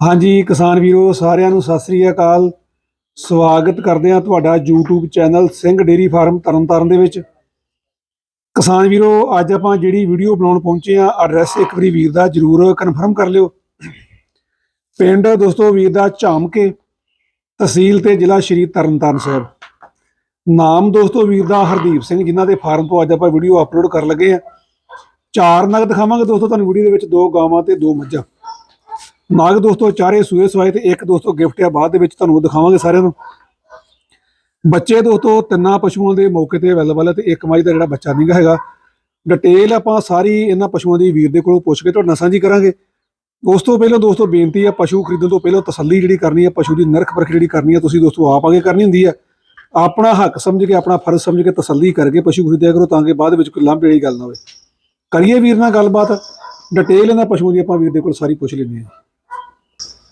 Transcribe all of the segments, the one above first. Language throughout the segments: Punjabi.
ਹਾਂਜੀ ਕਿਸਾਨ ਵੀਰੋ, ਸਾਰਿਆਂ ਨੂੰ ਸਤਿ ਸ੍ਰੀ ਅਕਾਲ। ਸਵਾਗਤ ਕਰਦੇ ਹਾਂ ਤੁਹਾਡਾ YouTube channel Singh dairy farm Tarn Taran ਦੇ ਵਿੱਚ। ਕਿਸਾਨ ਵੀਰੋ, ਅੱਜ ਆਪਾਂ ਜਿਹੜੀ ਵੀਡੀਓ ਬਣਾਉਣ ਪਹੁੰਚੇ ਆ ਐਡਰੈਸ ਇੱਕ ਵਾਰੀ ਵੀਰ ਦਾ ਜਰੂਰ ਕਨਫਰਮ ਕਰ ਲਿਓ। ਪਿੰਡ ਦੋਸਤੋ ਵੀਰ ਦਾ ਝਾਮਕੇ, ਤਹਿਸੀਲ ਤੇ ਜ਼ਿਲ੍ਹਾ ਸ਼੍ਰੀ ਤਰਨਤਾਰਨ ਸਾਹਿਬ। ਨਾਮ ਦੋਸਤੋ ਵੀਰ ਦਾ ਹਰਦੀਪ ਸਿੰਘ, ਜਿਨ੍ਹਾਂ ਦੇ ਫਾਰਮ ਤੋਂ ਅੱਜ ਆਪਾਂ ਵੀਡੀਓ ਅਪਲੋਡ ਕਰਨ ਲੱਗੇ ਆ ਚਾਰ ਨਗ ਦਿਖਾਵਾਂਗੇ ਦੋਸਤੋ ਤੁਹਾਨੂੰ ਵੀਡੀਓ ਦੇ ਵਿੱਚ, ਦੋ ਗਾਵਾਂ ਤੇ ਦੋ ਮੱਝਾਂ। ਨਾਗ ਦੋਸਤੋ, ਚਾਰੇ ਸੂਏ ਸਵਾਏ ਤੇ ਇੱਕ ਦੋਸਤੋ ਗਿਫਟ ਆ, ਬਾਅਦ ਦੇ ਵਿੱਚ ਤੁਹਾਨੂੰ ਦਿਖਾਵਾਂਗੇ ਸਾਰਿਆਂ ਨੂੰ। ਬੱਚੇ ਦੋਸਤੋ, ਤਿੰਨਾਂ ਪਸ਼ੂਆਂ ਦੇ ਮੌਕੇ ਤੇ ਅਵੇਲੇਬਲ ਹੈ ਤੇ ਇੱਕ ਮੱਝ ਦਾ ਜਿਹੜਾ ਬੱਚਾ ਨਹੀਂਗਾ ਹੈਗਾ। ਡਿਟੇਲ ਆਪਾਂ ਸਾਰੀ ਇਹਨਾਂ ਪਸ਼ੂਆਂ ਦੀ ਵੀਰ ਦੇ ਕੋਲੋਂ ਪੁੱਛ ਕੇ ਤੁਹਾਡੇ ਨਾਲ ਸਾਂਝੀ ਕਰਾਂਗੇ। ਉਸ ਤੋਂ ਪਹਿਲਾਂ ਦੋਸਤੋ, ਬੇਨਤੀ ਆ, ਪਸ਼ੂ ਖਰੀਦਣ ਤੋਂ ਪਹਿਲਾਂ ਤਸੱਲੀ ਜਿਹੜੀ ਕਰਨੀ ਹੈ ਪਸ਼ੂ ਦੀ ਨਰਖ ਪਰਖ ਜਿਹੜੀ ਕਰਨੀ ਹੈ ਤੁਸੀਂ ਦੋਸਤੋ ਆਪ ਆਗੇ ਕਰਨੀ ਹੁੰਦੀ ਹੈ ਆਪਣਾ ਹੱਕ ਸਮਝ ਕੇ, ਆਪਣਾ ਫਰਜ਼ ਸਮਝ ਕੇ ਤਸੱਲੀ ਕਰਕੇ ਪਸ਼ੂ ਖਰੀਦਿਆ ਕਰੋ ਤਾਂ ਕਿ ਬਾਅਦ ਵਿੱਚ ਕੋਈ ਲਾਂਭੇ ਵਾਲੀ ਗੱਲ ਨਾ ਹੋਵੇ। ਕਰੀਏ ਵੀਰ ਨਾਲ ਗੱਲਬਾਤ। ਡਿਟੇਲ ਇਹਨਾਂ ਪਸ਼ੂਆਂ ਦੀ ਆਪਾਂ ਵੀਰ ਦੇ ਕੋਲ ਸਾਰੀ ਪੁੱਛ ਲੈਂਦੇ ਹਾਂ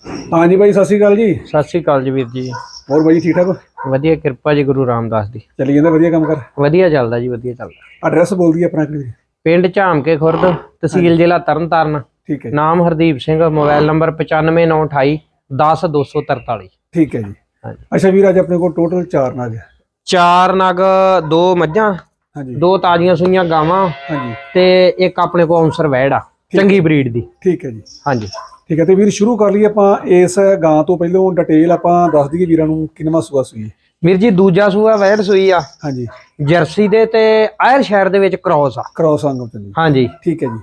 ਹਾਂਜੀ ਬਾਈ ਸਤਿ ਸ਼੍ਰੀ ਅਕਾਲ ਜੀ। ਸਤਿ ਸ੍ਰੀ ਅਕਾਲ ਜੀ ਵੀਰ ਜੀ। ਹੋਰ ਬਾਈ ਠੀਕ ਠਾਕ ਵਧੀਆ ਕਿਰਪਾ ਜੀ ਗੁਰੂ ਰਾਮਦਾਸ ਦੀ। ਚੱਲੀ ਜਾਂਦਾ ਵਧੀਆ ਕੰਮ ਕਰ? ਵਧੀਆ ਚੱਲਦਾ ਜੀ ਵਧੀਆ ਚੱਲਦਾ। ਐਡਰੈਸ ਬੋਲ ਦਈਏ ਆਪਣਾ ਕਿਹੜੀ ਪਿੰਡ ਝਾਮਕੇ ਖੁਰਦ ਤਹਿਸੀਲ ਜ਼ਿਲ੍ਹਾ ਤਰਨਤਾਰਨ। ਠੀਕ ਹੈ ਜੀ। ਨਾਮ ਹਰਦੀਪ ਸਿੰਘ ਮੋਬਾਈਲ ਨੰਬਰ 95928 10243 ਠੀਕ ਹੈ ਜੀ। ਹਾਂਜੀ। ਅੱਛਾ ਵੀਰ ਅੱਜ ਆਪਣੇ ਕੋਲ ਟੋਟਲ 4 ਨਾਗ ਹੈ। ਚਾਰ ਨਗ ਦੋ ਮੱਝਾਂ ਹਾਂਜੀ। ਦੋ ਤਾਜ਼ੀਆਂ ਸੂਈਆਂ ਗਾਵਾਂ ਹਾਂਜੀ। ਤੇ ਇੱਕ ਆਪਣੇ ਕੋਲ ਅੰਸਰ ਵੈੜ ਆ ਚੰਗੀ ਬਰੀਡ ਦੀ। ਠੀਕ ਹੈ ਜੀ। ਹਾਂਜੀ। ਠੀਕ ਹੈ ਤੇ ਵੀਰ ਸ਼ੁਰੂ ਕਰ ਲਈਏ ਆਪਾਂ ਇਸ ਗਾਂ ਤੋਂ ਪਹਿਲਾਂ ਡਿਟੇਲ ਆਪਾਂ ਦੱਸ ਦਈਏ ਵੀਰਾਂ ਨੂੰ ਕਿੰਨਵਾਂ ਸੂਆ ਸੂਈ। ਵੀਰ ਜੀ ਦੂਜਾ ਸੂਆ ਵੈੜ ਸੂਈ ਆ। ਹਾਂਜੀ। ਜਰਸੀ ਦੇ ਤੇ ਆਇਰ ਸ਼ਹਿਰ ਦੇ ਵਿੱਚ ਕ੍ਰੋਸ ਆ। ਕ੍ਰੋਸ ਅੰਗਮ ਚੱਲੀ ਹਾਂਜੀ। ਠੀਕ ਹੈ ਜੀ।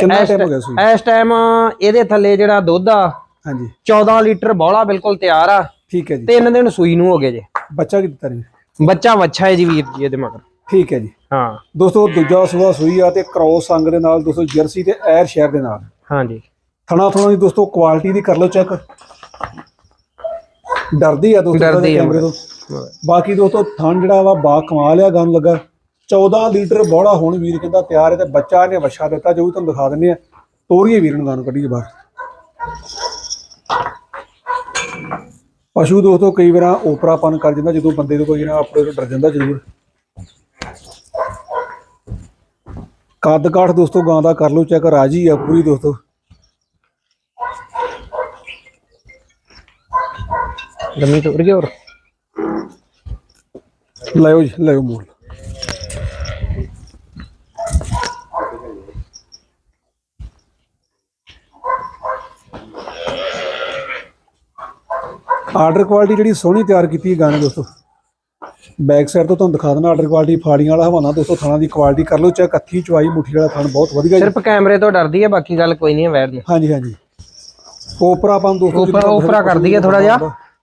ਕਿੰਨਾ ਟਾਈਮ ਹੋ ਗਿਆ ਸੂਈ? ਇਸ ਟਾਈਮ ਇਹਦੇ ਥੱਲੇ ਜਿਹੜਾ ਦੁੱਧ ਆ ਹਾਂਜੀ। 14 ਲੀਟਰ ਬੋਲਾ ਬਿਲਕੁਲ ਤਿਆਰ ਆ। ਠੀਕ ਹੈ ਜੀ। ਤਿੰਨ ਦਿਨ ਸੂਈ ਨੂੰ ਹੋ ਗਏ ਜੇ। ਬੱਚਾ ਕੀ ਦਿੱਤਾ ਜੀ? ਬੱਚਾ ਵੱਛਾ ਹੈ ਜੀ ਵੀਰ ਜੀ ਇਹਦੇ ਮਗਰ। ਠੀਕ ਹੈ ਜੀ। ਹਾਂ। ਦੋਸਤੋ ਦੂਜਾ ਸੂਆ ਸੂਈ ਆ ਤੇ ਕ੍ਰੋਸ ਅੰਗ ਦੇ ਨਾਲ ਦੋਸਤੋ ਜਰਸੀ ਤੇ ਐਰ ਸ਼ਹਿਰ ਦੇ ਨਾਲ। ਹਾਂਜੀ। ਥਣਾ ਥਣਾ ਦੀ ਦੋਸਤੋ ਕੁਆਲਿਟੀ ਦੀ ਕਰ ਲਓ ਚੈੱਕ ਡਰਦੀ ਆ ਦੋਸਤੋ ਡਰਦੀ ਆ ਕੈਮਰੇ ਤੋਂ। ਬਾਕੀ ਦੋਸਤੋ ਥਣ ਜਿਹੜਾ ਵਾ ਬਾ ਕਮਾਲ ਆ ਗਨ ਲੱਗਾ। 14 ਲੀਟਰ ਬੋੜਾ ਹੁਣ ਵੀਰ ਕਹਿੰਦਾ ਤਿਆਰ ਹੈ ਤੇ ਬੱਚਾ ਨੇ ਵਛਾ ਦਿੱਤਾ ਜੋ ਵੀ ਤੁਹਾਨੂੰ ਦਿਖਾ ਦਿੰਨੇ ਆ। ਤੋਰੀਏ ਵੀਰ ਨੂੰ ਗਨ ਕੱਢੀਏ ਬਾਹਰ। ਪਸ਼ੂ ਦੋਸਤੋ ਕਈ ਵਾਰ ਓਪਰਾਪਨ ਕਰ ਜਾਂਦਾ ਜਦੋਂ ਬੰਦੇ ਤੋਂ ਕੋਈ ਨਾ ਆਪਣੇ ਤੋਂ ਡਰ ਜਾਂਦਾ ਜ਼ਰੂਰ। ਕੱਦ ਕਾਠ ਦੋਸਤੋ ਗਾਂ ਦਾ ਕਰ ਲਓ ਚੈੱਕ ਰਾਜੀ ਆ ਪੂਰੀ ਦੋਸਤੋ। ਲੰਮੀ ਤੁਰ ਗਈ ਹੋਰ? ਲਾਇਓ ਜੀ ਲਾਇਓ ਮੋੜ ਆਰਡਰ ਕੁਆਲਿਟੀ ਜਿਹੜੀ ਸੋਹਣੀ ਤਿਆਰ ਕੀਤੀ ਹੈ ਗਾਣੇ ਦੋਸਤੋ। ਬੈਕ ਸਾਈਡ ਤੋਂ ਤੁਹਾਨੂੰ ਦਿਖਾ ਦਿੰਦਾ ਆਰਡਰ ਕੁਆਲਿਟੀ ਫਾੜੀਆਂ ਵਾਲਾ ਹਵਾਨਾ ਦੋਸਤੋ ਥਾਣਾ ਦੀ ਕੁਆਲਿਟੀ ਕਰ ਲਓ ਚੈੱਕ ਅੱਥੀ ਚਵਾਈ ਮੁੱਠੀ ਵਾਲਾ ਥਣ ਬਹੁਤ ਵਧੀਆ ਜੀ। ਸਿਰਫ ਕੈਮਰੇ ਤੋਂ ਡਰਦੀ ਹੈ ਬਾਕੀ ਗੱਲ ਕੋਈ ਨਹੀਂ ਹੈ ਵੈੜ ਨੂੰ ਹਾਂਜੀ ਹਾਂਜੀ। ਓਪਰਾ ਆਪਾਂ ਦੋਸਤੋ ਓਪਰਾ ਕਰਦੀ ਹੈ ਥੋੜ੍ਹਾ ਜਿਹਾ।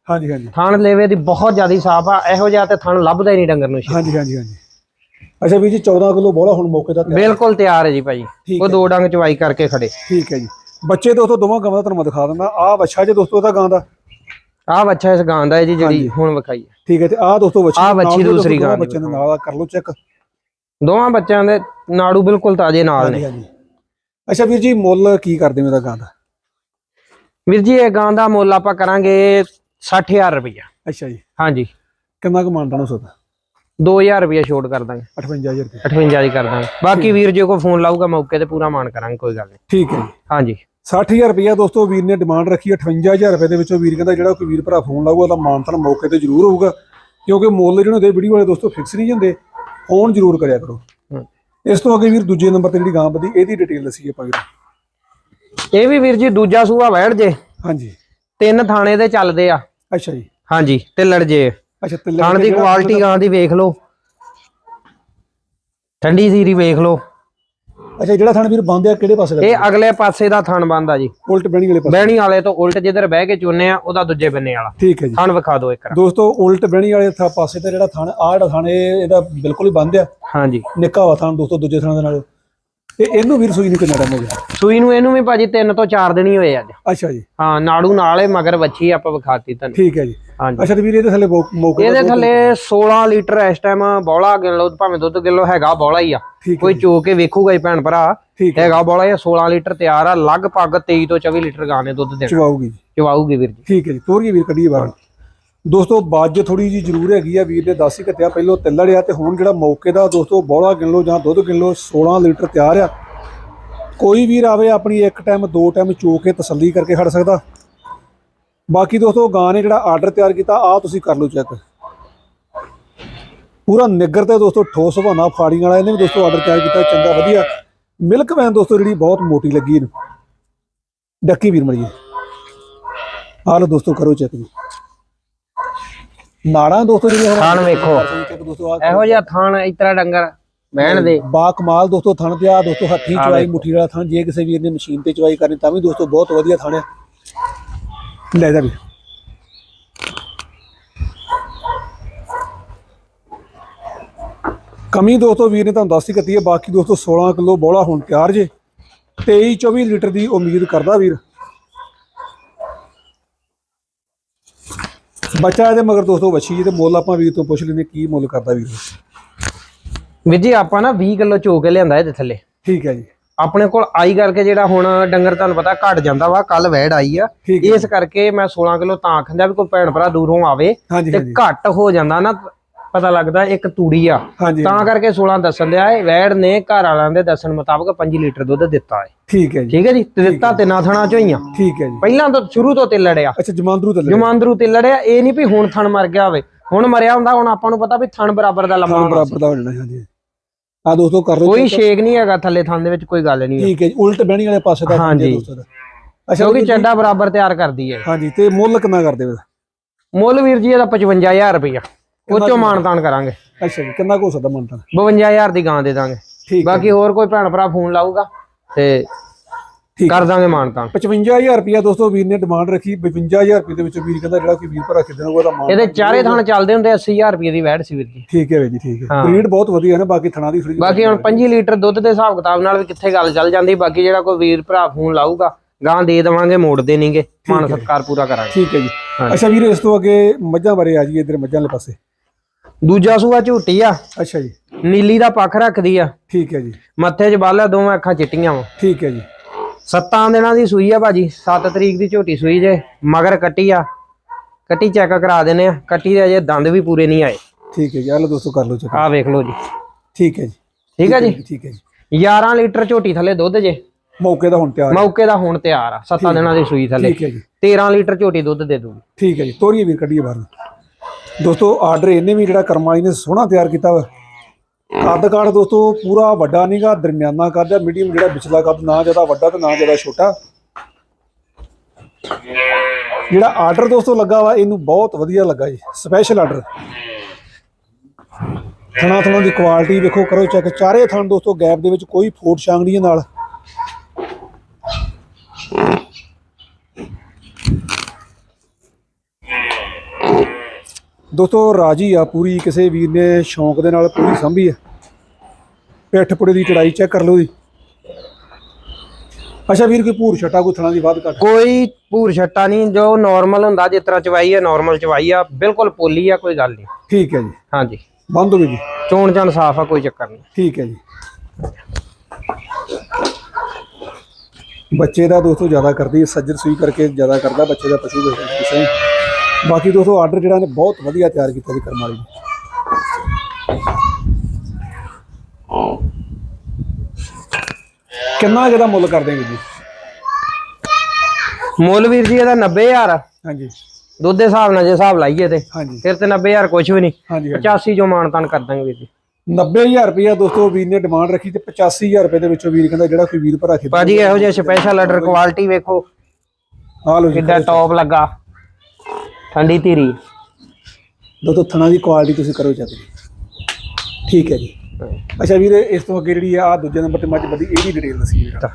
ਹਾਂਜੀ ਹਾਂਜੀ। ਥਣ ਲੇਵੇ ਦੀ ਬਹੁਤ ਜ਼ਿਆਦਾ ਸਾਫ਼ ਆ ਇਹੋ ਜਿਹਾ ਤੇ ਥਣ ਲੱਭਦਾ ਹੀ ਨਹੀਂ ਡੰਗਰ ਨੂੰ ਹਾਂਜੀ ਹਾਂਜੀ ਹਾਂਜੀ। ਅੱਛਾ ਵੀਰ ਜੀ 14 ਕਿਲੋ ਬੋਲਾ ਹੁਣ ਮੌਕੇ ਦਾ ਤਿਆਰ। ਬਿਲਕੁਲ ਤਿਆਰ ਹੈ ਜੀ ਠੀਕ ਉਹ ਦੋ ਡੰਗ ਚਵਾਈ ਕਰਕੇ ਖੜੇ। ਠੀਕ ਹੈ ਜੀ। ਬੱਚੇ ਦੋਸਤੋ ਦੋਵਾਂ ਗਾਵਾਂ ਦਾ ਤੁਹਾਨੂੰ ਮੈਂ ਦਿਖਾ ਦਿੰਦਾ। ਆਹ ਵੱਛਾ ਜੇ ਦੋਸਤੋ ਇਹਦਾ ਗਾਂ ਦਾ। ਆਹ ਬੱਚਾ ਇਸ ਗਾਂ ਦਾ ਹੈ ਜੀ ਜਿਹੜੀ ਹੁਣ ਵਿਖਾਈ ਹੈ। ਠੀਕ ਹੈ ਤੇ ਆਹ ਦੋਸਤੋ ਵੱਛੀ ਆਹ ਦੋਸਤੋ ਦੂਸਰੀ ਗਾਂ ਦੀ ਬੱਚਿਆਂ ਦੇ ਨਾਲ ਕਰ ਲਓ ਚੈੱਕ। ਦੋਵਾਂ ਬੱਚਿਆਂ ਦੇ ਨਾੜੂ ਬਿਲਕੁਲ ਤਾਜ਼ੇ ਨਾਲ ਨੇ। ਅੱਛਾ ਵੀਰ ਜੀ ਮੁੱਲ ਕੀ ਕਰਦੇ ਮੇਰਾ ਗਾਂ ਦਾ? ਵੀਰ ਜੀ ਇਹ ਗਾਂ ਦਾ ਮੁੱਲ ਆਪਾਂ ਕਰਾਂਗੇ 60000 ਰੁਪਇਆ ਅੱਛਾ ਜੀ। ਹਾਂਜੀ। ਕਿੰਨਾ ਕੁ ਮਾਨਤਾ ਨੂੰ ਸੋਦਾ 2000 ਰੁਪਇਆ ਛੋਟ ਕਰ ਦਾਂਗੇ। 58000 ਰੁਪਏ 58 ਦੀ ਕਰ ਦਾਂਗੇ। ਬਾਕੀ ਵੀਰ ਜੇ ਕੋਈ ਫੋਨ ਲਾਊਗਾ ਮੌਕੇ ਤੇ ਪੂਰਾ ਮਾਨ ਕਰਾਂਗੇ ਕੋਈ ਗੱਲ ਨਹੀਂ। ਠੀਕ ਹੈ ਜੀ। ਹਾਂਜੀ। 60000 ਰੁਪਇਆ ਦੋਸਤੋ ਵੀਰ ਨੇ ਡਿਮਾਂਡ ਰੱਖੀ ਹੈ 58000 ਰੁਪਏ ਦੇ ਵਿੱਚੋਂ। ਵੀਰ ਕਹਿੰਦਾ ਜਿਹੜਾ ਕੋਈ ਵੀਰ ਭਰਾ ਫੋਨ ਲਾਊਗਾ ਉਹਦਾ ਮਾਨਤਨ ਮੌਕੇ ਤੇ ਜ਼ਰੂਰ ਹੋਊਗਾ। ਕਿਉਂਕਿ ਮੁੱਲ ਜਿਹੜੇ ਹੁੰਦੇ ਵੀਡੀਓ ਵਾਲੇ ਦੋਸਤੋ ਫਿਕਸ ਨਹੀਂ ਹੁੰਦੇ। ਫੋਨ ਜ਼ਰੂਰ ਕਰਿਆ ਕਰੋ। ਇਸ ਤੋਂ ਅੱਗੇ ਵੀਰ ਦੂਜੇ ਨੰਬਰ ਤੇ ਜਿਹੜੀ ਗਾਂ ਵਧੀ ਇਹਦੀ ਡਿਟੇਲ ਦੱਸੀਏ ਵੀਰ। ਇਹ ਵੀ ਵੀਰ ਜੀ ਦੂਜਾ ਸੂਆ ਵੈੜ ਜੇ। ਹਾਂਜੀ। ਤਿੰਨ ਥਾਣੇ ਦੇ ਚੱਲਦੇ ਆ। ਅੱਛਾ ਜੀ। ਹਾਂਜੀ ਤੇ ਲੜ ਜੇ। ਅੱਛਾ ਤੇ ਥਣ ਦੀ ਕੁਆਲਿਟੀ ਗਾਂ ਦੀ ਵੇਖ ਲਓ। ਠੰਡੀ ਸੀਰੀ ਵੇਖ ਲਓ। ਅੱਛਾ ਜਿਹੜਾ ਥਣ ਵੀਰ ਬੰਦ ਆ ਕਿਹੜੇ ਪਾਸੇ ਦਾ ਇਹ ਅਗਲੇ ਪਾਸੇ ਦਾ ਥਣ ਬੰਦਾ ਜੀ। ਉਲਟ ਬਹਿਣੀ ਵਾਲੇ ਪਾਸੇ। ਬਹਿਣੀ ਵਾਲੇ ਤੋਂ ਉਲਟ ਜਿੱਧਰ ਬਹਿ ਕੇ ਚੁੰਨੇ ਆ ਉਹਦਾ ਦੂਜੇ ਬੰਨੇ ਵਾਲਾ। ਠੀਕ ਹੈ ਜੀ। ਥਣ ਵਿਖਾ ਦਿਓ ਇੱਕ ਵਾਰ। ਦੋਸਤੋ ਉਲਟ ਬਹਿਣੀ ਵਾਲੇ ਥਾ ਪਾਸੇ ਤੇ ਜਿਹੜਾ ਥਣ ਆਹ ਜਿਹੜਾ ਥਣ ਇਹ ਇਹਦਾ ਬਿਲਕੁਲ ਹੀ ਬੰਦ ਆ। ਹਾਂਜੀ। ਨਿੱਕਾ ਵਾ ਥਣ ਦੋਸਤੋ ਦੂਜੇ ਥਣ ਦੇ ਨਾਲ। ਤੇ ਇਹਨੂੰ ਵੀਰ ਸੂਈ ਨੂੰ ਕਿੰਨਾ ਟਾਈਮ ਹੋ ਗਿਆ? ਸੂਈ ਨੂੰ ਇਹਨੂੰ ਵੀ ਭਾਜੀ 3 ਤੋਂ 4 ਦਿਨ ਹੀ ਹੋਏ ਅੱਜ। ਅੱਛਾ ਜੀ। ਹਾਂ ਨਾੜੂ ਨਾਲ ਮਗਰ ਵੱਛੀ ਆਪਾਂ ਵਿਖਾਤੀ ਤੁਹਾਨੂੰ। ਠੀਕ ਹੈ ਜੀ। ਹਾਂਜੀ। ਅੱਛਾ ਤੇ ਵੀਰ ਇਹਦੇ ਥੱਲੇ ਮੌਕੇ ਇਹਦੇ ਥੱਲੇ 16 ਲੀਟਰ ਇਸ ਟਾਈਮ ਬੌਲਾ ਗਿਣ ਲਓ ਭਾਵੇਂ ਦੁੱਧ ਕਿਲੋ ਹੈਗਾ ਬੌਲਾ ਹੀ ਆ। ਕੋਈ ਚੋ ਕੇ ਵੇਖੂਗਾ ਹੀ ਭੈਣ ਭਰਾ। ਹੈਗਾ ਬੌਲਾ ਇਹ 16 ਲੀਟਰ ਤਿਆਰ ਆ। ਲਗਭਗ 23 ਤੋਂ 24 ਲੀਟਰ ਗਾਣੇ ਦੁੱਧ ਦੇਣਾ। ਚਵਾਉਗੀ ਜੀ। ਚਵਾਊਗੀ ਵੀਰ ਜੀ। ਠੀਕ ਹੈ ਜੀ। ਤੋਰੀਏ ਵੀਰ ਕੱਢੀਏ ਬਾਹਰ। ਦੋਸਤੋ, ਬਾਜ ਥੋੜੀ ਜੀ ਜ਼ਰੂਰ ਹੈਗੀ ਆ, ਵੀਰ ਦੇ 10 ਹੀ ਕੱਤਿਆ ਪਹਿਲੋਂ ਤਿੱਲੜਿਆ ਤੇ ਹੁਣ ਜਿਹੜਾ ਮੌਕੇ ਦਾ ਦੋਸਤੋ, ਬੋਲਾ ਗਿਣ ਲਓ ਜਾਂ ਦੁੱਧ ਗਿਣ ਲਓ 16 ਲੀਟਰ ਤਿਆਰ ਆ। ਕੋਈ ਵੀਰ ਆਵੇ ਆਪਣੀ ਇੱਕ ਟਾਈਮ ਦੋ ਟਾਈਮ ਚੋ ਕੇ ਤਸੱਲੀ ਕਰਕੇ ਖੜ ਸਕਦਾ। ਬਾਕੀ ਦੋਸਤੋ, ਗਾਂ ਨੇ ਜਿਹੜਾ ਆਰਡਰ ਤਿਆਰ ਕੀਤਾ ਆ ਤੁਸੀਂ ਕਰ ਲਓ ਚੈੱਕ ਪੂਰਾ ਨਿੱਗਰ ਤੇ ਦੋਸਤੋ, ਠੋਸ ਸੁਭਾਣਾ ਫਾੜੀ ਵਾਲਾ, ਇਹਨੇ ਵੀ ਦੋਸਤੋ ਆਰਡਰ ਤਿਆਰ ਕੀਤਾ, ਚੰਗਾ, ਵਧੀਆ। ਮਿਲਕ ਵੈਨ ਦੋਸਤੋ, ਜਿਹੜੀ ਬਹੁਤ ਮੋਟੀ ਲੱਗੀ ਇਹਨੂੰ। ਡੱਕੀ ਵੀਰ ਮੜੀਏ। ਆ ਲਓ ਦੋਸਤੋ, ਕਰੋ ਚੈੱਕ ਜੀ ਨਾੜਾਂ ਦੋਸਤੋ ਜਿਹੜੀਆਂ ਥਣ ਵੇਖੋ। ਇਹੋ ਜਿਹਾ ਥਾਣ ਇਤਰਾ ਡੰਗਰ ਬਹਿਣ ਦੇ। ਬਾ ਕਮਾਲ ਦੋਸਤੋ ਥਣ ਤੇ ਆ ਦੋਸਤੋ ਹੱਥੀਂ ਚਵਾਈ। ਮੁੱਠੀ ਵਾਲਾ ਥਣ ਜੇ ਕਿਸੇ ਵੀਰ ਨੇ ਮਸ਼ੀਨ ਤੇ ਚਵਾਈ ਕਰਨੀ ਤਾਂ ਵੀ ਦੋਸਤੋ ਬਹੁਤ ਵਧੀਆ ਥਣ ਆ ਲੈ ਜਾ ਵੀ ਕਮੀ ਦੋਸਤੋ ਵੀਰ ਨੇ ਤੁਹਾਨੂੰ ਦੱਸ ਹੀ ਦਿੱਤੀ ਹੈ ਬਾਕੀ ਦੋਸਤੋ 16 ਕਿਲੋ ਬੋਲਾ ਹੁਣ ਤਿਆਰ ਜੇ। 23 24 ਲੀਟਰ ਦੀ ਉਮੀਦ ਕਰਦਾ ਵੀਰ। ਬੱਚਾ ਇਹਦੇ ਮਗਰ ਦੋਸਤੋ ਵੱਛੀ ਜੀ ਤੇ ਮੁੱਲ ਆਪਾਂ ਵੀਰ ਤੋਂ ਪੁੱਛ ਲੈਂਦੇ ਕੀ ਮੁੱਲ ਕਰਦਾ ਵੀਰ? ਵੀਰ ਜੀ ਆਪਾਂ ਨਾ 20 ਕਿਲੋ ਚੋ ਕੇ ਲਿਆਂਦਾ ਇਹਦੇ ਥੱਲੇ। ਠੀਕ ਹੈ ਜੀ। ਆਪਣੇ ਕੋਲ ਆਈ ਕਰਕੇ ਜਿਹੜਾ ਹੁਣ ਡੰਗਰ ਤੁਹਾਨੂੰ ਪਤਾ ਘਟ ਜਾਂਦਾ ਵਾ ਕੱਲ ਵੈੜ ਆਈ ਆ। ਇਸ ਕਰਕੇ ਮੈਂ 16 ਕਿਲੋ ਤਾਂ ਆਖੰਦਾ ਵੀ ਕੋਈ ਭੈਣ ਭਰਾ ਦੂਰੋਂ ਆਵੇ ਤੇ ਘੱਟ ਹੋ ਜਾਂਦਾ ਨਾ ਪਤਾ ਲੱਗਦਾ ਇੱਕ ਤੂੜੀ ਆ। ਤਾਂ ਕਰਕੇ 16 ਦੱਸਣ ਦਿਆ ਏ ਵੈੜ ਨੇ ਘਰ ਵਾਲਿਆਂ ਦੇ ਦੱਸਣ ਮੁਤਾਬਕ 5 ਲੀਟਰ ਦੁੱਧ ਦਿੱਤਾ ਏ ਠੀਕ ਹੈ ਜੀ। ਠੀਕ ਹੈ ਜੀ? ਤੇ ਦਿੱਤਾ ਤਿੰਨਾਂ ਥਣਾ ਚੋਂ ਹੀ ਆ। ਠੀਕ ਹੈ ਜੀ। ਪਹਿਲਾਂ ਤੋਂ ਸ਼ੁਰੂ ਤੋਂ ਤੇ ਲੜਿਆ। ਅੱਛਾ ਜਮਾਂਦਰੂ ਤੇ ਜਮਾਂਦਰੂ ਤੇ ਲੜਿਆ। ਇਹ ਨਹੀਂ ਵੀ ਹੁਣ ਥਣ ਮਰ ਗਿਆ ਹੋਵੇ। ਹੁਣ ਮਰਿਆ ਹੁੰਦਾ ਹੁਣ ਆਪਾਂ ਨੂੰ ਪਤਾ ਵੀ ਥਣ ਬਰਾਬਰ ਦਾ ਲੰਮਾ ਹੋਣਾ ਬਰਾਬਰ ਦਾ ਹੋ ਜਾਣਾ ਹਾਂਜੀ। ਆ ਦੋਸਤੋ ਕਰ ਲਓ ਕੋਈ ਸ਼ੇਕ ਨਹੀਂ ਹੈਗਾ ਥੱਲੇ ਥਣ ਦੇ ਵਿੱਚ ਕੋਈ ਗੱਲ ਨਹੀਂ ਠੀਕ ਹੈ ਜੀ ਉਲਟ ਬਹਿਣੀ ਵਾਲੇ ਪਾਸੇ ਦਾ ਹਾਂਜੀ। ਅੱਛਾ ਕਿਉਂਕਿ ਚੱਡਾ ਬਰਾਬਰ ਤਿਆਰ ਕਰਦੀ ਹੈ। ਹਾਂਜੀ ਤੇ ਮੁੱਲ ਕਿੰਨਾ ਕਰਦੇ ਵੇ ਮੁੱਲ ਵੀਰ ਜੀ ਇਹਦਾ 55000 ਰੁਪਇਆ। ਉਹ ਚੋਂ ਮਾਨਤਾਨ ਕਰਾਂਗੇ। ਅੱਛਾ ਜੀ ਕਿੰਨਾ ਕੁ ਹੋ ਸਕਦਾ ਮੰਨਤਾ 52000 ਦੀ ਗਾਂ ਦੇ ਦਾਂਗੇ। ਬਾਕੀ ਹੋਰ ਕੋਈ ਭੈਣ ਭਰਾ ਫੋਨ ਲਾਊਗਾ ਤੇ ਕਰ ਦਾਂਗੇ ਮਾਨਤਾਨ। 55000 ਰੁਪਿਆ ਦੋਸਤੋ ਵੀਰ ਨੇ ਡਿਮਾਂਡ ਰੱਖੀ। 55000 ਰੁਪਏ ਦੇ ਵਿੱਚ ਵੀਰ ਕਹਿੰਦਾ ਜਿਹੜਾ ਕੋਈ ਵੀਰ ਭਰਾ ਖਰੀਦਣਾ ਉਹਦਾ ਮਾਨ ਇਹਦੇ ਚਾਰੇ ਥਣ ਚੱਲਦੇ ਹੁੰਦੇ 80000 ਰੁਪਏ ਦੀ ਵੈੜ ਸੀ ਵੀਰ ਜੀ। ਠੀਕ ਹੈ ਵੀਰ ਜੀ ਠੀਕ ਹੈ। ਬਰੀਡ ਬਹੁਤ ਵਧੀਆ ਹੈ ਨਾ ਬਾਕੀ ਥਣਾ ਦੀ ਫਰੀ ਬਾਕੀ ਹੁਣ 5 ਲੀਟਰ ਦੁੱਧ ਦੇ ਹਿਸਾਬ ਕਿਤਾਬ ਨਾਲ ਵੀ ਕਿੱਥੇ ਗੱਲ ਚੱਲ ਜਾਂਦੀ ਬਾਕੀ ਜਿਹੜਾ ਕੋਈ ਵੀਰ ਭਰਾ ਫੋਨ ਲਾਊਗਾ ਗਾਂ ਦੇ ਦੇਵਾਂਗੇ ਮੋੜਦੇ ਨਹੀਂਗੇ ਮਾਨ ਸਤਕਾਰ ਪੂਰਾ ਕਰਾਂਗੇ। ਠੀਕ ਹੈ ਜੀ। ਅੱਛਾ ਵੀਰ ਇਸ ਤੋਂ ਅੱਗੇ ਮੱਝਾਂ ਬਾਰੇ ਆ ਜਾਈਏ ਇਧਰ ਮੱਝਾਂ ਵਾਲੇ ਪਾਸੇ। ਦੂਜਾ ਸੂਆ ਝੂਟੀ ਆ। ਅੱਛਾ ਜੀ। ਨੀਲੀ ਦਾ ਪੱਖ ਰੱਖਦੀ ਆ। ਠੀਕ ਹੈ ਜੀ। ਮੱਥੇ 'ਚ ਬਾਲਾ ਦੋਵੇਂ ਅੱਖਾਂ ਚਿੱਟੀਆਂ ਵਾ। ਠੀਕ ਹੈ ਜੀ। ਸੱਤਾਂ ਦਿਨਾਂ ਦੀ ਸੂਈ ਆ ਭਾਜੀ। 7 ਤਰੀਕ ਦੀ ਝੋਟੀ ਸੂਈ ਜੇ। ਮਗਰ ਕੱਟੀ ਆ। ਕੱਟੀ ਚੈੱਕ ਕਰਾ ਦਿੰਨੇ ਆ। ਕੱਟੀ ਦੇ ਅਜੇ ਦੰਦ ਵੀ ਪੂਰੇ ਨਹੀਂ ਆਏ। ਠੀਕ ਹੈ ਜੀ। ਆ ਲਓ ਦੋਸਤੋ ਕਰ ਲਓ ਚੈੱਕ। ਆਹ ਵੇਖ ਲਓ ਜੀ। ਠੀਕ ਹੈ ਜੀ। ਠੀਕ ਆ ਜੀ? ਠੀਕ ਹੈ ਜੀ। 11 ਲੀਟਰ ਝੋਟੀ ਥੱਲੇ ਦੁੱਧ ਜੇ। ਮੌਕੇ ਦਾ ਹੁਣ ਤਿਆਰ ਹੈ। ਮੌਕੇ ਦਾ ਹੁਣ ਤਿਆਰ ਆ। ਸੱਤਾਂ ਦਿਨਾਂ ਦੀ ਸੂਈ ਥੱਲੇ। ਠੀਕ ਹੈ ਜੀ। 13 ਲੀਟਰ ਝੋਟੀ ਦੁੱਧ ਦੇ ਦੂਗੀ ਠੀਕ ਹੈ ਜੀ। ਤੋਰੀਏ ਵੀਰ ਕੱਢੀਏ ਬਾਹਰ। ਦੋਸਤੋ ਆਰਡਰ ਇਹਨੇ ਵੀ ਜਿਹੜਾ ਕਰਮਾਈ ਨੇ ਸੋਹਣਾ ਤਿਆਰ ਕੀਤਾ ਵਾ। ਕੱਦ ਕਾਠ ਦੋਸਤੋ, ਪੂਰਾ ਵੱਡਾ ਨਹੀਂਗਾ ਦਰਮਿਆਨਾ ਕੱਦ ਹੈ ਮੀਡੀਅਮ ਜਿਹੜਾ ਵਿਚਲਾ ਕੱਦ ਨਾ ਜ਼ਿਆਦਾ ਵੱਡਾ ਤੇ ਨਾ ਜ਼ਿਆਦਾ ਛੋਟਾ। ਜਿਹੜਾ ਆਰਡਰ ਦੋਸਤੋ ਲੱਗਾ ਵਾ, ਇਹਨੂੰ ਬਹੁਤ ਵਧੀਆ ਲੱਗਾ ਜੀ ਸਪੈਸ਼ਲ ਆਰਡਰ ਥਣਾ ਥਣਾ ਦੀ ਕੁਆਲਿਟੀ ਵੇਖੋ, ਕਰੋ ਚੈੱਕ ਚਾਰੇ ਥਣ ਦੋਸਤੋ ਗੈਪ ਦੇ ਵਿੱਚ ਕੋਈ ਫੋਟ ਛਾਂਗ ਨਹੀਂ ਹੈ ਨਾਲ। ਦੋਸਤੋ ਰਾਜੀ ਆ ਪੂਰੀ। ਕਿਸੇ ਵੀਰ ਨੇ ਸ਼ੌਂਕ ਦੇ ਨਾਲ ਪੂਰੀ ਸੰਭੀ ਆ। ਪਿੱਠ ਪੁੜੇ ਦੀ ਚੜਾਈ ਚੈੱਕ ਕਰ ਲਓ ਜੀ। ਅੱਛਾ ਵੀਰ ਕੋਈ ਭੂਰ ਛਟਾ ਕੋਈ ਥਣਾ ਦੀ ਵੱਧ ਘੱਟ? ਕੋਈ ਭੂਰ ਛੱਟਾ ਨਹੀਂ ਜੋ ਨਾਰਮਲ ਹੁੰਦਾ ਜਿਸ ਤਰ੍ਹਾਂ ਚਵਾਈ ਹੈ ਨਾਰਮਲ ਚਵਾਈ ਆ ਬਿਲਕੁਲ ਪੋਲੀ ਆ ਕੋਈ ਗੱਲ ਨਹੀਂ। ਠੀਕ ਹੈ ਜੀ। ਹਾਂਜੀ। ਬੰਦ ਹੋ ਗਈ ਜੀ। ਚੋਣ ਚਣ ਸਾਫ਼ ਆ ਕੋਈ ਚੱਕਰ ਨਹੀਂ। ਠੀਕ ਹੈ ਜੀ। ਬੱਚੇ ਦਾ ਦੋਸਤੋ ਜ਼ਿਆਦਾ ਕਰਦੀ ਹੈ ਸੱਜਰ ਸੂਈ ਕਰਕੇ ਜ਼ਿਆਦਾ ਕਰਦਾ ਬੱਚੇ ਦਾ ਪਸ਼ੂ ਦੇ ਕਿਸੇ ਬਾਕੀ ਦੋਸਤੋ ਆਰਡਰ ਜਿਹੜਾ ਨੇ ਬਹੁਤ ਵਧੀਆ ਤਿਆਰ ਕੀਤਾ ਜੀ ਕਰਮ ਵਾਲੀ ਨੇ। ਕਿੰਨਾ ਜਿਹਦਾ ਮੁੱਲ ਕਰ ਦੇਂਗੇ ਜੀ? ਮੁੱਲ ਵੀਰ ਜੀ ਇਹਦਾ 90000 ਹਾਂਜੀ। ਦੁੱਧ ਦੇ ਹਿਸਾਬ ਨਾਲ ਜੇ ਹਿਸਾਬ ਲਾਈਏ ਤੇ। ਹਾਂਜੀ। ਫਿਰ ਤੇ 90000 ਕੁਝ ਵੀ ਨਹੀਂ। ਹਾਂਜੀ ਹਾਂਜੀ। 85 ਜੋ ਮਾਨਤਾਨ ਕਰ ਦਾਂਗੇ ਵੀਰ ਜੀ। 90000 ਰੁਪਇਆ ਦੋਸਤੋ ਵੀਰ ਨੇ ਡਿਮਾਂਡ ਰੱਖੀ ਤੇ 85000 ਰੁਪਏ ਦੇ ਵਿੱਚੋਂ ਵੀਰ ਕਹਿੰਦਾ ਜਿਹੜਾ ਕੋਈ ਵੀਰ ਭਰਾ ਖੇਡ ਭਾਜੀ ਇਹੋ ਜਿਹਾ ਸਪੈਸ਼ਲ ਆਰਡਰ ਕੁਆਲਿਟੀ ਵੇਖੋ। ਆ ਲਓ ਜੀ ਕਿੱਡਾ ਟੌਪ ਲੱਗਾ। ਠੰਡੀ ਧੀਰੀ। ਦੋਸਤੋ ਥਣਾ ਦੀ ਕੁਆਲਿਟੀ ਤੁਸੀਂ ਕਰੋ ਚੈੱਕ ਠੀਕ ਹੈ ਜੀ। ਅੱਛਾ ਵੀਰ ਇਸ ਤੋਂ ਅੱਗੇ ਜਿਹੜੀ ਆ ਦੂਜੇ ਨੰਬਰ ਤੇ ਮੱਝ ਬੱਦੀ ਇਹਦੀ ਡਿਟੇਲ ਦੱਸੀ ਜਰਾ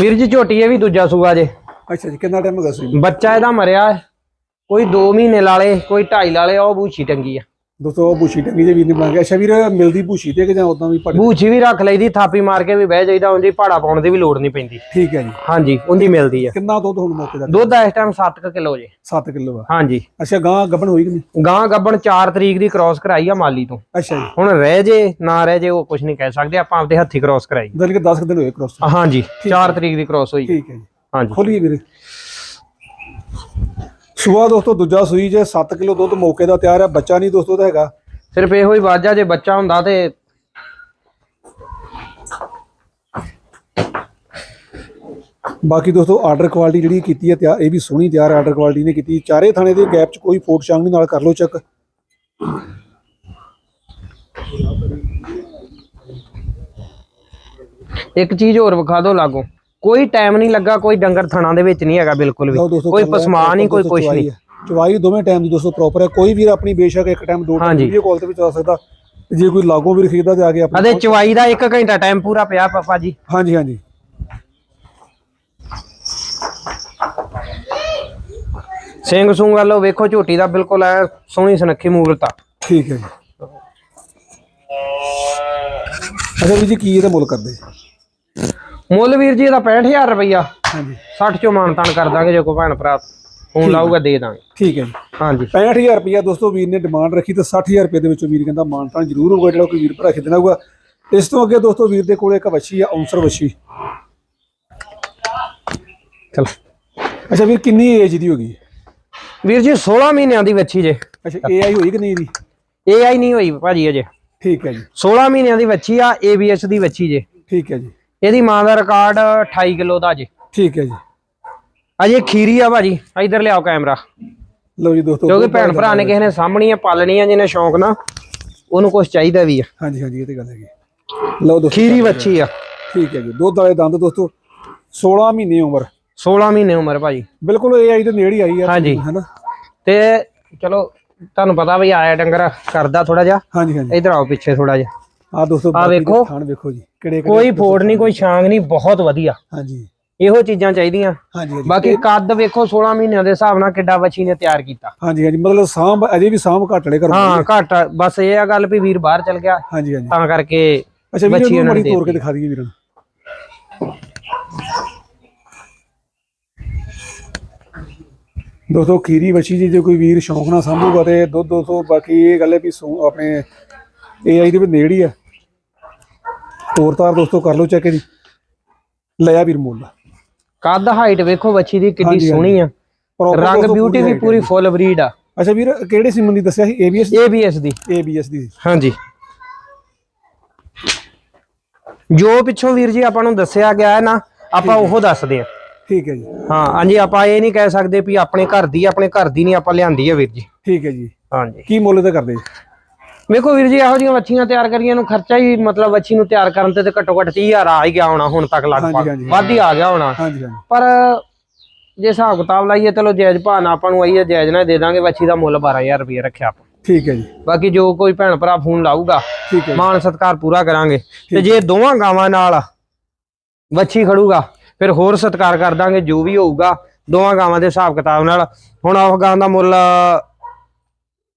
ਵੀਰ ਜੀ ਝੋਟੀ ਇਹ ਵੀ ਦੂਜਾ ਸੂਆ ਜੇ। ਅੱਛਾ ਜੀ ਕਿੰਨਾ ਟਾਈਮ ਹੋ ਗਿਆ ਸੀ? ਬੱਚਾ ਇਹਦਾ ਮਰਿਆ। ਕੋਈ 2 ਮਹੀਨੇ ਲਾਲੇ ਕੋਈ 2.5 ਲਾਲੇ ਉਹ ਬੂਛੀ ਟੰਗੀ ਆ। ਦੋਸਤੋ ਬੂਸ਼ੀ ਟੰਗੀ ਜੇ ਵੀਰ ਨੇ ਬਣਾ ਕੇ ਅੱਛਾ ਵੀਰ ਮਿਲਦੀ ਬੂਸ਼ੀ ਤੇ ਕਿ ਜਾਂ ਉਦਾਂ ਵੀ ਪੜੇ ਬੂਛੀ ਵੀ ਰੱਖ ਲਈਦੀ ਥਾਪੀ ਮਾਰ ਕੇ ਵੀ ਬਹਿ ਜਾਈਦਾ ਉਂਝ ਹੀ ਪਹਾੜਾ ਪਾਉਣ ਦੀ ਵੀ ਲੋੜ ਨਹੀਂ ਪੈਂਦੀ। ਠੀਕ ਹੈ ਜੀ। ਹਾਂਜੀ ਉਂਝ ਮਿਲਦੀ ਆ। ਕਿੰਨਾ ਦੁੱਧ ਹੁਣ ਮੌਕੇ ਦਾ? ਦੁੱਧ ਇਸ ਟਾਈਮ 7 ਕਿਲੋ ਜੇ। 7 ਕਿਲੋ ਆ। ਹਾਂਜੀ। ਅੱਛਾ ਗਾਂ ਗੱਬਣ ਹੋਈ ਕਿ ਨਹੀਂ? ਗਾਂ ਗੱਬਣ 4 ਤਰੀਕ ਦੀ ਕ੍ਰਾਸ ਕਰਾਈ ਆ ਮਾਲੀ ਤੋਂ। ਅੱਛਾ ਜੀ। ਹੁਣ ਰਹਿ ਜੇ ਨਾ ਰਹਿ ਜੇ ਉਹ ਕੁਝ ਨਹੀਂ ਕਹਿ ਸਕਦੇ ਆਪਾਂ ਆਪਦੇ ਹੱਥੀ ਕ੍ਰਾਸ ਕਰਾਈ। ਦਿਨ ਕੇ 10 ਦਿਨ ਹੋਏ ਕ੍ਰੋਸ ਹਾਂਜੀ 4 ਤਰੀਕ ਦੀ ਕ੍ਰਾਸ ਹੋਈ। ਠੀਕ ਹੈ ਜੀ। ਹਾਂਜੀ। ਖੋਲੀਏ ਵੀਰੇ। ਸੁਆ ਦੋਸਤੋ ਦੂਜਾ ਸੂਈ ਜੇ 7 ਕਿਲੋ ਦੁੱਧ ਮੌਕੇ ਦਾ ਤਿਆਰ ਹੈ ਬੱਚਾ ਨਹੀਂ ਦੋਸਤੋ ਦਾ ਹੈਗਾ। ਸਿਰਫ ਇਹੋ ਹੀ ਵਾਜਾ ਜੇ ਬੱਚਾ ਹੁੰਦਾ ਤੇ ਬਾਕੀ ਦੋਸਤੋ ਆਰਡਰ ਕੁਆਲਿਟੀ ਜਿਹੜੀ ਕੀਤੀ ਹੈ ਤਿਆਰ ਇਹ ਵੀ ਸੋਹਣੀ ਤਿਆਰ ਆਰਡਰ ਕੁਆਲਿਟੀ ਨੇ ਕੀਤੀ। ਚਾਰੇ ਥਾਣੇ ਦੇ ਗੈਪ 'ਚ ਕੋਈ ਫੋਟ ਸ਼ਾਂਗ ਨਹੀਂ ਨਾਲ ਕਰ ਲਓ ਚੈੱਕ ਇੱਕ ਚੀਜ਼ ਹੋਰ ਵਿਖਾ ਦਿਓ ਲਾਗੋ। ਕੋਈ ਟਾਈਮ ਨਹੀਂ ਲੱਗਾ ਕੋਈ ਡੰਗਰ ਥਣਾ ਦੇ ਵਿੱਚ ਨਹੀਂ ਹੈਗਾ ਬਿਲਕੁਲ ਵੀ। ਲਓ ਦੋਸਤੋ ਕੋਈ ਕਰ ਲਿਆ, ਪਸਮਾ ਨਹੀਂ ਕੋਈ ਕੁਛ ਚਵਾਈ ਨਹੀਂ। ਹੈ। ਚਵਾਈ ਦੋਵੇਂ ਟਾਈਮ ਦੀ ਦੋਸਤੋ ਪ੍ਰੋਪਰ ਹੈ। ਕੋਈ ਵੀਰ ਆਪਣੀ ਬੇਸ਼ੱਕ ਇੱਕ ਟਾਈਮ ਦੋ ਟਾਈਮ ਹਾਂਜੀ। ਵੀਡੀਓ ਕਾਲ ਤੇ ਵੀ ਚਲਾ ਸਕਦਾ। ਤੇ ਜੇ ਕੋਈ ਲਾਗੋਂ ਵੀਰ ਖਰੀਦਦਾ ਤੇ ਆ ਕੇ ਆਪਣੀ ਅਦੇ ਚਵਾਈ ਦਾ 1 ਘੰਟਾ ਟਾਈਮ ਪੂਰਾ ਪਿਆ ਪਾਪਾ ਜੀ ਹਾਂਜੀ ਹਾਂਜੀ। ਸਿੰਘ ਸੁੰਗ ਵੱਲੋਂ ਵੇਖੋ ਝੋਟੀ ਦਾ ਬਿਲਕੁਲ ਐ ਸੋਹਣੀ ਸੁਨੱਖੀ ਮੂਰਤ। ਆ ਠੀਕ ਹੈ ਜੀ। ਅੱਛਾ ਵੀਰ ਜੀ ਕੀ ਇਹਦਾ ਮੁੱਲ ਕਰਦੇ? ਮੁੱਲ ਵੀਰ ਜੀ ਇਹਦਾ 65000 ਰੁਪਈਆ। ਹਾਂਜੀ। 60 ਚੋਂ ਮਾਨਤਾਨ ਕਰ ਦਾਂਗੇ ਜੇ ਕੋਈ ਭੈਣ ਭਰਾ ਫੋਨ ਲਾਊਗਾ ਦੇ ਦਾਂਗੇ। ਠੀਕ ਹੈ ਜੀ। ਹਾਂਜੀ। 65000 ਰੁਪਇਆ ਦੋਸਤੋ ਵੀਰ ਨੇ ਡਿਮਾਂਡ ਰੱਖੀ ਤਾਂ 60000 ਰੁਪਏ ਦੇ ਵਿੱਚੋਂ ਵੀਰ ਕਹਿੰਦਾ ਮਾਨਤਾਨ ਜ਼ਰੂਰ ਹੋਊਗਾ ਜਿਹੜਾ ਕੋਈ ਵੀਰ ਭਰਾ ਖਰੀਦਣਾ ਹੋਊਗਾ। ਇਸ ਤੋਂ ਅੱਗੇ ਦੋਸਤੋ ਵੀਰ ਦੇ ਕੋਲ ਇੱਕ ਵੱਛੀ ਆ ਔਂਸਰ ਵੱਛੀ। ਚਲ। ਅੱਛਾ ਵੀਰ ਕਿੰਨੀ ਏਜ ਦੀ ਹੋਗੀ ਵੀਰ ਜੀ 16 ਮਹੀਨਿਆਂ ਦੀ ਵੱਛੀ ਜੇ। ਅੱਛਾ ਏਆਈ ਹੋਈ ਕਿ ਨਹੀਂ ਦੀ AI ਨਹੀਂ ਹੋਈ ਭਾਜੀ ਅਜੇ। ਠੀਕ ਹੈ ਜੀ। 16 ਮਹੀਨਿਆਂ ਦੀ ਵੱਛੀ ਆ ABS ਦੀ ਵੱਛੀ ਜੇ। ਠੀਕ ਹੈ ਜੀ। ਇਹਦੀ ਮਾਂ ਦਾ ਰਿਕਾਰਡ 28 ਕਿਲੋ ਦਾ ਜੇ ਠੀਕ ਹੈ ਜੀ। ਅਜੇ ਖੀਰੀ ਆ ਭਾਜੀ ਇਧਰ ਲਿਆਓ ਕੈਮਰਾ ਲਓ ਜੀ ਦੋਸਤੋ ਕਿਉਂਕਿ ਭੈਣ ਭਰਾ ਨੇ ਕਿਸੇ ਨੇ ਸਾਹਮਣੀ ਆ ਪਾਲਣੀ ਆ ਜਿਹਨੇ ਸ਼ੌਂਕ ਨਾ ਉਹਨੂੰ ਕੁਝ ਚਾਹੀਦਾ ਵੀ ਆ। ਹਾਂਜੀ ਹਾਂਜੀ ਇਹ ਤੇ ਗੱਲ ਹੈਗੀ। ਲਓ ਦੋਸਤੋ ਖੀਰੀ ਵੱਛੀ ਆ। ਠੀਕ ਹੈ ਜੀ ਦੁੱਧ ਵਾਲੇ ਦੰਦ ਦੋਸਤੋ 16 ਮਹੀਨੇ ਉਮਰ। 16 ਮਹੀਨੇ ਉਮਰ ਭਾਜੀ। ਬਿਲਕੁਲ ਏਆਈ ਦੇ ਨੇੜੇ ਹੀ ਆਈ ਆ ਹਾਂਜੀ। ਹੈਨਾ? ਤੇ ਚਲੋ ਤੁਹਾਨੂੰ ਪਤਾ ਵੀ ਆਇਆ ਡੰਗਰ ਕਰਦਾ ਥੋੜਾ ਜਿਹਾ। ਹਾਂਜੀ ਹਾਂਜੀ। ਇਧਰ ਆਓ ਪਿੱਛੇ ਥੋੜਾ ਜਿਹਾ। ਆ ਦੋਸਤੋ ਦੇ ਵੇਖੋ। ਥਾਣ ਵੇਖੋ ਜੀ ਕਿਹੜੇ ਕੋਈ ਫੋੜ ਨਹੀਂ ਕੋਈ ਛਾਂਗ ਨਹੀਂ ਬਹੁਤ ਵਧੀਆ। ਹਾਂਜੀ। ਇਹੋ ਚੀਜ਼ਾਂ ਚਾਹੀਦੀਆਂ। ਹਾਂਜੀ ਬਾਕੀ ਕੱਦ ਵੇਖੋ 16 ਮਹੀਨਿਆਂ ਦੇ ਹਿਸਾਬ ਨਾਲ ਕਿੱਡਾ ਬੱਚੀ ਨੇ ਤਿਆਰ ਕੀਤਾ। ਹਾਂਜੀ ਹਾਂਜੀ। ਮਤਲਬ ਸਾਂਭ ਅਜੇ ਵੀ ਸਾਂਭ ਘਟੜੇ ਕਰ ਹਾਂ ਘੱਟ। ਆ। ਬਸ ਇਹ ਆ ਗੱਲ ਵੀ ਵੀਰ ਬਾਹਰ ਚਲ ਗਿਆ। ਹਾਂਜੀ ਹਾਂਜੀ। ਤਾਂ ਕਰਕੇ ਅੱਛਾ ਵੀਰ ਵੱਛੀ ਨੂੰ ਮੜੀ ਨੇ ਤੋੜ ਕੇ ਦਿਖਾ ਦਈਏ ਵੀਰਾਂ ਦੋਸਤੋ ਖੀਰੀ ਵੱਛੀ ਜੀ ਜੇ ਕੋਈ ਵੀਰ ਸ਼ੌਂਕ ਨਾਲ ਸੰਭੂਗਾ ਤੇ ਦੁੱਧ ਦੋਸਤੋ ਬਾਕੀ ਇਹ ਗੱਲ ਹੈ ਵੀ ਆਪਣੇ ਏਆਈ ਦੇ ਵੀ ਨੇੜੇ ਆ। ਤੋਰ ਤਾਰ ਦੋਸਤੋ ਕਰ ਲਓ ਚੈੱਕ ਇਹਦੀ। ਲਿਆ ਵੀਰ ਮੁੱਲ। ਕੱਦ ਹਾਈਟ ਵੇਖੋ ਬੱਚੀ ਦੀ ਕਿੰਨੀ ਹਾਂਜੀ, ਸੋਹਣੀ ਆ। Proper ਰੰਗ ਦੋਸਤੋ ਬਿਊਟੀ ਵੀ height ਪੂਰੀ। ਫੁੱਲ ਬਰੀਡ ਆ। ਅੱਛਾ ਵੀਰ ਕਿਹੜੇ ਸਿੰਮਨ ਦੀ ਦੱਸਿਆ ਸੀ? ABS ABS ਦੀ? ABS ਦੀ। ਹਾਂਜੀ। ਜੋ ਪਿੱਛੋਂ ਵੀਰ ਜੀ ਆਪਾਂ ਨੂੰ ਦੱਸਿਆ ਗਿਆ ਹੈ ਨਾ ਆਪਾਂ ਉਹ ਦੱਸਦੇ ਆ ਠੀਕ ਹੈ ਜੀ। ਹਾਂ ਹਾਂਜੀ ਆਪਾਂ ਇਹ ਨਹੀਂ ਕਹਿ ਸਕਦੇ ਵੀ ਆਪਣੇ ਘਰ ਦੀ ਆਪਣੇ ਘਰ ਦੀ ਨਹੀਂ ਆਪਾਂ ਲਿਆਂਦੀ ਹੈ ਵੀਰ ਜੀ। ਠੀਕ ਹੈ ਜੀ। ਹਾਂਜੀ। ਕੀ ਮੁੱਲ ਤੇ ਕਰਦੇ? ਜੀ ਵੇਖੋ ਵੀਰ ਜੀ ਇਹੋ ਜਿਹੀਆਂ ਵੱਛੀਆਂ ਤਿਆਰ ਕਰੀਆਂ ਨੂੰ ਖਰਚਾ ਹੀ ਮਤਲਬ ਵੱਛੀ ਨੂੰ ਤਿਆਰ ਕਰਨ ਤੇ ਤੇ ਘੱਟੋ ਘੱਟ 30000 ਆ ਹੀ ਗਿਆ ਹੋਣਾ ਹੁਣ ਤੱਕ ਲਗਭਗ। ਵੱਧ ਹੀ ਆ ਗਿਆ ਹੋਣਾ। ਪਰ ਜੇ ਹਿਸਾਬ ਕਿਤਾਬ ਲਾਈਏ ਚਲੋ ਜਾਇਜ਼ ਭਾਅ ਨਾਲ ਆਪਾਂ ਨੂੰ ਆਈਏ ਜਾਇਜ਼ ਨਾਲ ਦੇ ਦਾਂਗੇ ਵੱਛੀ ਦਾ ਮੁੱਲ 12000 ਰੁਪਏ ਰੱਖਿਆ ਆਪਾਂ। ਠੀਕ ਹੈ ਜੀ। ਬਾਕੀ ਜੋ ਕੋਈ ਭੈਣ ਭਰਾ ਫੋਨ ਲਾਊਗਾ। ਮਾਨ ਸਤਕਾਰ ਪੂਰਾ ਕਰਾਂਗੇ। ਤੇ ਜੇ ਦੋਵਾਂ ਗਾਵਾਂ ਨਾਲ ਵੱਛੀ ਖੜੂਗਾ ਫਿਰ ਹੋਰ ਸਤਕਾਰ ਕਰ ਦਾਂਗੇ ਜੋ ਵੀ ਹੋਊਗਾ ਦੋਵਾਂ ਗਾਵਾਂ ਦੇ ਹਿਸਾਬ ਕਿਤਾਬ ਨਾਲ। ਹੁਣ ਉਹ ਗਾਂ ਦਾ ਮੁੱਲ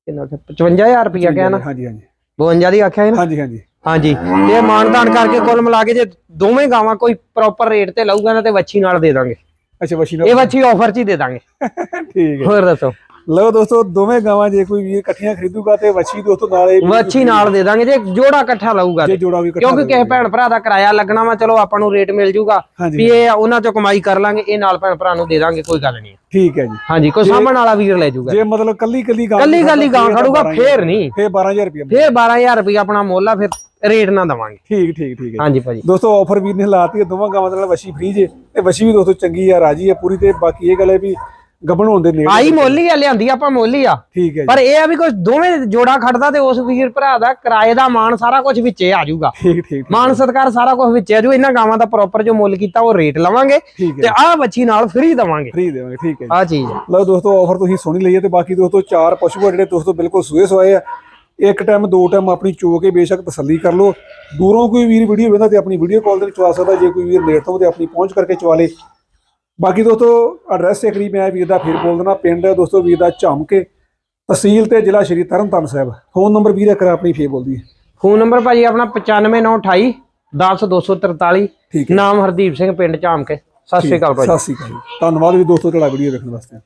ਕਿੰਨਾ ਸੀ? 55000 ਰੁਪਇਆ ਕਿਹਾ ਨਾ ਹਾਂਜੀ ਹਾਂਜੀ। 52 ਦੀ ਆਖਿਆ ਸੀ ਨਾ? ਹਾਂਜੀ ਹਾਂਜੀ। ਹਾਂਜੀ। ਤੇ ਮਾਨਦਾਨ ਕਰਕੇ ਕੁੱਲ ਮਿਲਾ ਕੇ ਜੇ ਦੋਵੇਂ ਗਾਵਾਂ ਕੋਈ ਪ੍ਰੋਪਰ ਰੇਟ ਤੇ ਲਊਗਾ ਨਾ ਤੇ ਵੱਛੀ ਨਾਲ ਦੇ ਦਾਂਗੇ। ਅੱਛਾ ਵਸ਼ੀ ਇਹ ਵੱਛੀ ਆਫਰ 'ਚ ਹੀ ਦੇ ਦਾਂਗੇ। ਠੀਕ ਹੈ। ਹੋਰ ਦੱਸੋ? ਲਓ ਦੋਸਤੋ ਦੋਵੇਂ ਗਾਵਾਂ ਜੇ ਕੋਈ ਵੀਰ ਇਕੱਠੀਆਂ ਖਰੀਦੂਗਾ ਤੇ ਵਸ਼ੀ ਦੋਸਤੋ ਨਾਲੇ ਵੱਛੀ ਨਾਲ ਦੇ ਦਾਂਗੇ ਜੇ ਜੋੜਾ ਇਕੱਠਾ ਲਊਗਾ ਜੇ। ਜੋੜਾ ਵੀ ਇਕੱਠਾ ਕਿਉਂਕਿ ਕਿਸੇ ਭੈਣ ਭਰਾ ਦਾ ਕਿਰਾਇਆ ਲੱਗਣਾ ਵਾ ਚਲੋ ਆਪਾਂ ਨੂੰ ਰੇਟ ਮਿਲ ਜੂਗਾ। ਵੀ ਇਹ ਉਹਨਾਂ ਚੋਂ ਕਮਾਈ ਕਰ ਲਾਂਗੇ ਇਹ ਨਾਲ ਭੈਣ ਭਰਾ ਨੂੰ ਦੇ ਦਾਂਗੇ ਕੋਈ ਗੱਲ ਨਹੀਂ। ਠੀਕ ਹੈ ਜੀ। ਹਾਂਜੀ ਕੋਈ ਸਾਂਭਣ ਵਾਲਾ ਵੀਰ ਲੈ ਜੂਗਾ। ਜੇ ਮਤਲਬ ਕੱਲੀ ਕੱਲੀ ਗਾਂ ਕੱਲੀ ਕੱਲੀ ਗਾਂ ਖੜੂਗਾ ਫੇਰ ਨਹੀਂ। ਫੇਰ 12000 ਰੁਪਏ ਫੇਰ 12000 ਰੁਪਏ ਆਪਣਾ ਮੁੱਲ ਆ ਫਿਰ ਰੇਟ ਨਾ ਦਵਾਂਗੇ। ਠੀਕ ਠੀਕ ਠੀਕ ਹੈ ਹਾਂਜੀ ਭਾਜੀ। ਦੋਸਤੋ ਆਫਰ ਵੀਰ ਨੇ ਲਾਤੀ ਦੋਵਾਂ ਗਾਵਾਂ ਦੇ ਨਾਲ ਵਸ਼ੀ ਫ੍ਰੀ ਜੇ ਤੇ ਵਸ਼ੀ ਵੀ ਦੋਸਤੋ ਚੰਗੀ ਆ ਰਾਜੀ ਆ ਪੂਰੀ ਤੇ ਬਾਕੀ ਇਹ ਗੱਲ ਹੈ ਵੀ ਗੱਬਣ ਹੋਣ ਦੇ ਨੇੜੇ ਆਈ ਮੁੱਲ ਆ ਲਿਆਂਦੀ ਆਪਾਂ ਮੁੱਲ ਆ। ਠੀਕ ਹੈ ਪਰ ਇਹ ਆ ਵੀ ਕੋਈ ਦੋਵੇਂ ਜੋੜਾ ਖੜਦਾ ਤੇ ਉਸ ਵੀਰ ਭਰਾ ਦਾ ਕਿਰਾਏ ਦਾ ਮਾਨ ਸਾਰਾ ਕੁਝ ਵਿੱਚੇ ਆ ਜਾਊਗਾ। ਠੀਕ ਠੀਕ ਮਾਨ ਸਤਕਾਰ ਸਾਰਾ ਕੁਝ ਵਿੱਚੇ ਆ ਜੂ ਇਹਨਾਂ ਗਾਵਾਂ ਦਾ ਪ੍ਰੋਪਰ ਜੋ ਮੁੱਲ ਕੀਤਾ ਉਹ ਰੇਟ ਲਵਾਂਗੇ ਤੇ ਆਹ ਬੱਚੀ ਨਾਲ ਫ੍ਰੀ ਦਵਾਂਗੇ। ਫ੍ਰੀ ਦੇਵਾਂਗੇ ਠੀਕ ਹੈ ਜੀ। ਆਹ ਚੀਜ਼ ਆ। ਲਓ ਦੋਸਤੋ ਆਫਰ ਤੁਸੀਂ ਸੁਣੀ ਲਈ ਹੈ ਤੇ ਬਾਕੀ ਦੋਸਤੋ ਚਾਰ ਪਸ਼ੂ ਆ ਜਿਹੜੇ ਦੋਸਤੋ ਬਿਲਕੁਲ ਸੂਏ ਸਵਾਏ ਆ। ਇੱਕ ਟਾਈਮ ਦੋ ਟਾਈਮ ਆਪਣੀ ਚੋ ਕੇ ਬੇਸ਼ੱਕ ਤਸੱਲੀ ਕਰ ਲਓ। ਦੂਰੋਂ ਕੋਈ ਵੀਰ ਵੀਡੀਓ ਵੇਖਦਾ ਤੇ ਆਪਣੀ ਵੀਡੀਓ ਕਾਲ ਤੇ ਵੀ ਚਵਾ ਸਕਦਾ ਜੇ ਕੋਈ ਵੀਰ ਨੇੜ ਤੋਂ ਤੇ ਆਪਣੀ ਪਹੁੰਚ ਕਰਕੇ ਚਵਾ ਲੇ। ਬਾਕੀ ਦੋਸਤੋ ਐਡਰੈਸ ਇੱਕ ਵਾਰੀ ਮੈਂ ਵੀਰ ਦਾ ਫਿਰ ਬੋਲ ਦੇਣਾ ਪਿੰਡ ਦੋਸਤੋ ਵੀਰ ਦਾ ਝਮਕੇ ਤਹਿਸੀਲ ਤੇ ਜ਼ਿਲ੍ਹਾ ਸ਼੍ਰੀ ਤਰਨਤਾਰਨ ਸਾਹਿਬ। ਫੋਨ ਨੰਬਰ ਵੀਰ ਇੱਕ ਵਾਰ ਆਪਣੀ ਫੇਰ ਬੋਲਦੀ ਹੈ ਫੋਨ ਨੰਬਰ ਭਾਜੀ ਆਪਣਾ 95928 10243 ਠੀਕ ਹੈ। ਨਾਮ ਹਰਦੀਪ ਸਿੰਘ ਪਿੰਡ ਝਾਮਕੇ। ਸਤਿ ਸ਼੍ਰੀ ਅਕਾਲ ਭਾਜੀ। ਸਤਿ ਸ਼੍ਰੀ ਅਕਾਲ। ਧੰਨਵਾਦ ਵੀ ਦੋਸਤੋ ਤੁਹਾਡਾ ਵੀਡੀਓ ਦੇਖਣ ਵਾਸਤੇ।